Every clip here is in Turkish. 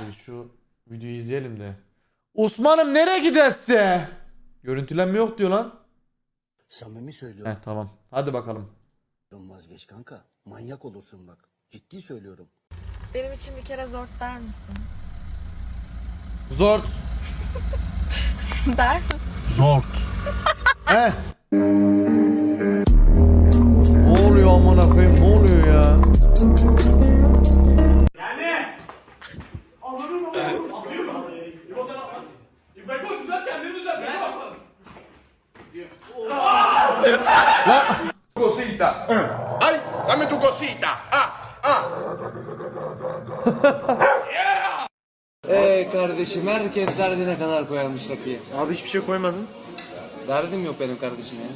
Neyse şu videoyu izleyelim de. Osman'ım nereye giderse? Görüntülenme yok diyor lan. Samimi söylüyorum Heh tamam. Hadi bakalım. vazgeç kanka. Manyak olursun bak. Ciddi söylüyorum. Benim için bir kere zort der misin? Zort. Der misin? Zort. Heh. ne oluyor amına koyayım? Ne oluyor ya? Cosita. Ay, dame tu cosita. Ah, ah. Ee kardeşim herkes derdine kadar koyalmış rakıyı. Abi hiçbir şey koymadın. Derdim yok benim kardeşim ya.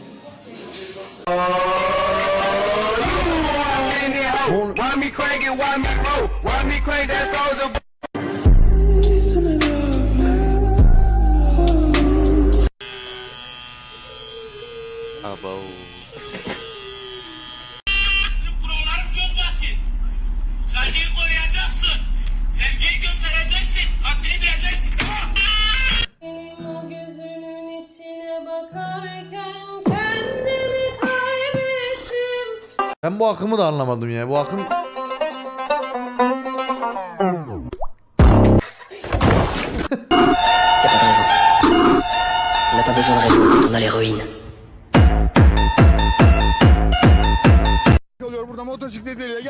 Ne oluyor? Kurallarım çok basit. Saygıyı koruyacaksın. Sevgiyi göstereceksin. Haddini bileceksin. Tamam. O gözünün içine bakarken kendimi kaybettim. Ben bu akımı da anlamadım ya. Bu akım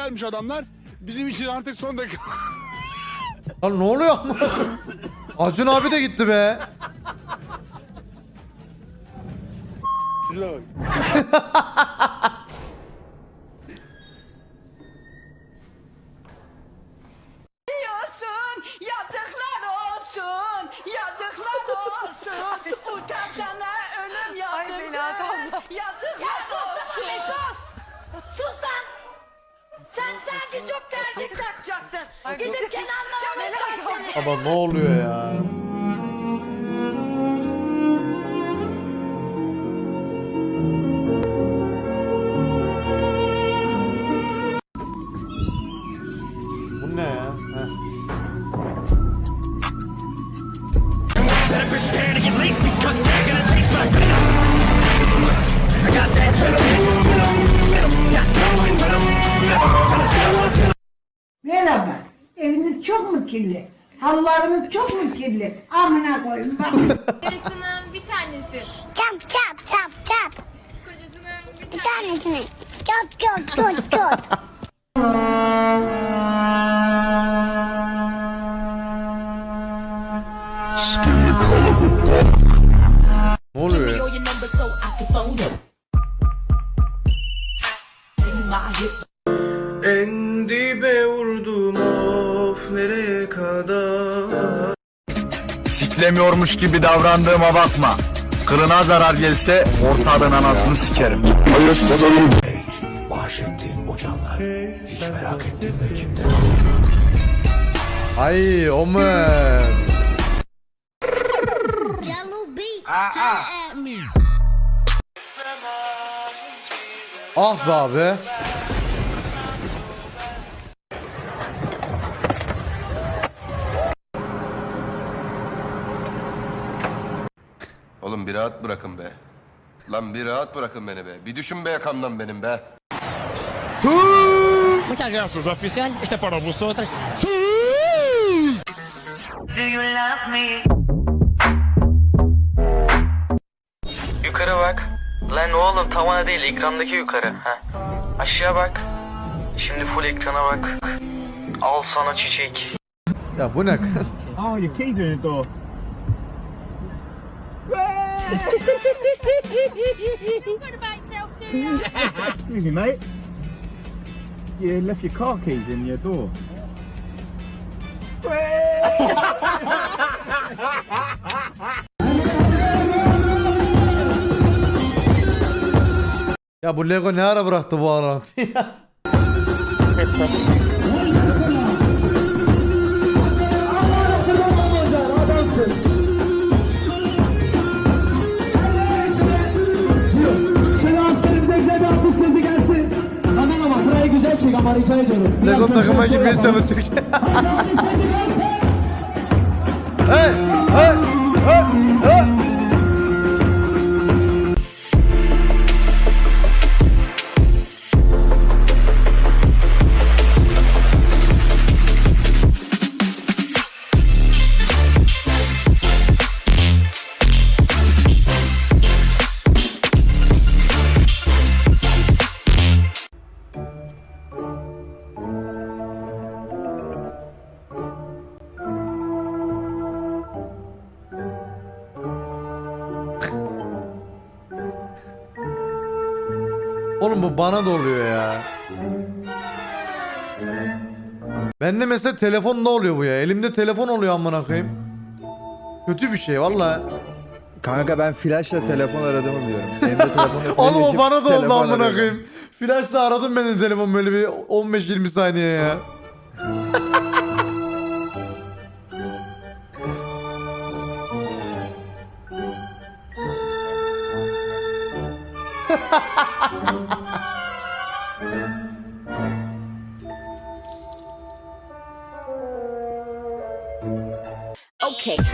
gelmiş adamlar. Bizim için artık son dakika. Lan ne oluyor? Acun abi de gitti be. Şuna bak. Diyorsun yazıklar olsun, yazıklar olsun. Utansana ölüm Ay Melahat abla. Yazıklar olsun. Sus lan. Sen sanki çok tercih takacaktın. Gidip kenarlarına kaçtın. Baba ne oluyor ya? Çok mu kirli? Halılarımız çok mu kirli? Amına koyun bak. Karısının bir tanesi. Çap çap çap çap. Kocasının bir Bir tanesini. Çap çap çap çap. kadar? Siklemiyormuş gibi davrandığıma bakma. Kılına zarar gelse ortağın anasını sikerim. Ay Omen. Jello beats. Ah be abi. Oğlum bir rahat bırakın be. Lan bir rahat bırakın beni be. Bir düşün be yakamdan benim be. Muchas gracias, oficial. Este para vosotras. Yukarı bak. Lan oğlum tavana değil ekrandaki yukarı. Ha. Aşağı bak. Şimdi full ekrana bak. Al sana çiçek. Ya bu ne? Oh, your keys Excuse me, mate. You left your car keys in your door. ya bu Lego ne ara bıraktı bu ara? takıma rica ediyorum. Lego takıma girmeye çalışacak. hey! Hey! Hey! Hey! Oğlum bu bana da oluyor ya. Bende mesela telefon ne oluyor bu ya? Elimde telefon oluyor amına koyayım. Kötü bir şey vallahi. Kanka ben flashla telefon aradığımı biliyorum. Telefonla Oğlum o bana da oldu amına koyayım. Flashla aradım benim telefon böyle bir 15-20 saniye ya. Okay,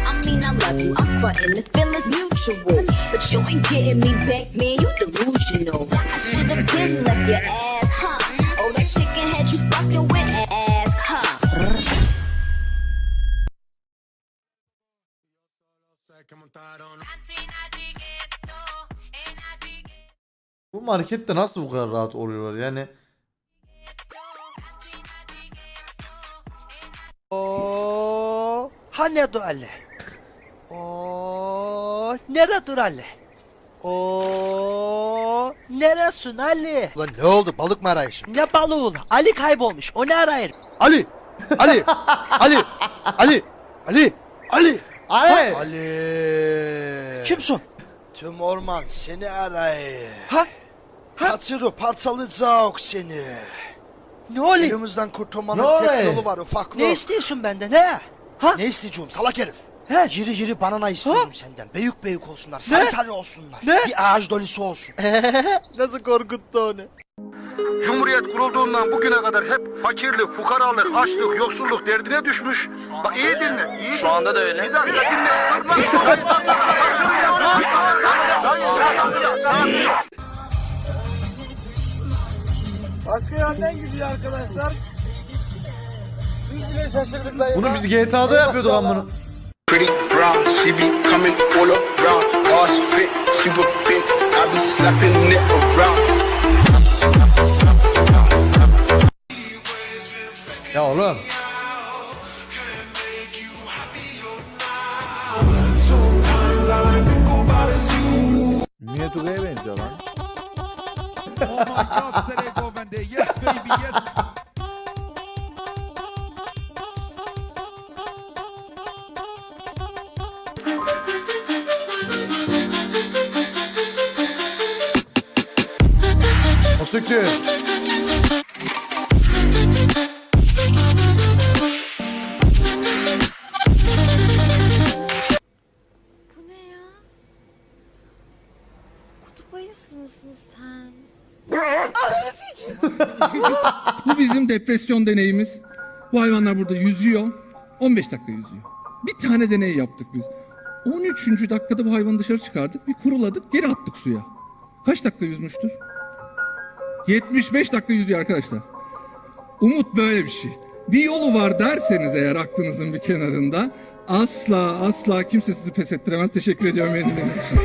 I mean I love you. I'm frontin', the feeling's mutual, but you ain't getting me back, man. You delusional. I should've been left your ass, huh? Oh, that chicken had you fucking with ass, huh? Bu markette nasıl bu kadar rahat oluyorlar yani? Oo, hani dur Ali? Oo, nere dur Ali? Oo, neresin Ali? Lan ne oldu balık mı arayışın? Ne balığı ulan? Ali kaybolmuş. O ne arayır? Ali! Ali! Ali! Ali! Ali! Ali! Ay! Ali! Kimsin? Tüm orman seni arayır. Ha? Kaçırı parçalayacak seni. Ne oluyor? Elimizden kurtulmanın Ne tek oluyor? yolu var ufaklık. Ne istiyorsun benden he? Ha? Ne isteyeceğim salak herif? He? Yiri yiri banana istiyorum senden. Büyük büyük olsunlar. Sarı sarı olsunlar. Ne? Bir ağaç dolusu olsun. Nasıl korkuttu onu? Cumhuriyet kurulduğundan bugüne kadar hep fakirlik, fukaralık, açlık, yoksulluk derdine düşmüş. Bak iyi dinle. iyi Şu anda da öyle. Bir dakika dinle. Başka yerden gidiyor arkadaşlar. Biz bile şaşırdık dayı. Bunu biz GTA'da yapıyorduk amına. Pretty brown, she be coming all around. Ass fit, super big. I be slapping it around. Tükür. Bu ne ya? Kutup ayısı mısın sen? Bu bizim depresyon deneyimiz. Bu hayvanlar burada yüzüyor. 15 dakika yüzüyor. Bir tane deney yaptık biz. 13. dakikada bu hayvanı dışarı çıkardık. Bir kuruladık geri attık suya. Kaç dakika yüzmüştür? 75 dakika yüzüyor arkadaşlar. Umut böyle bir şey. Bir yolu var derseniz eğer aklınızın bir kenarında asla asla kimse sizi pes ettiremez. Teşekkür ediyorum yenildiğiniz için.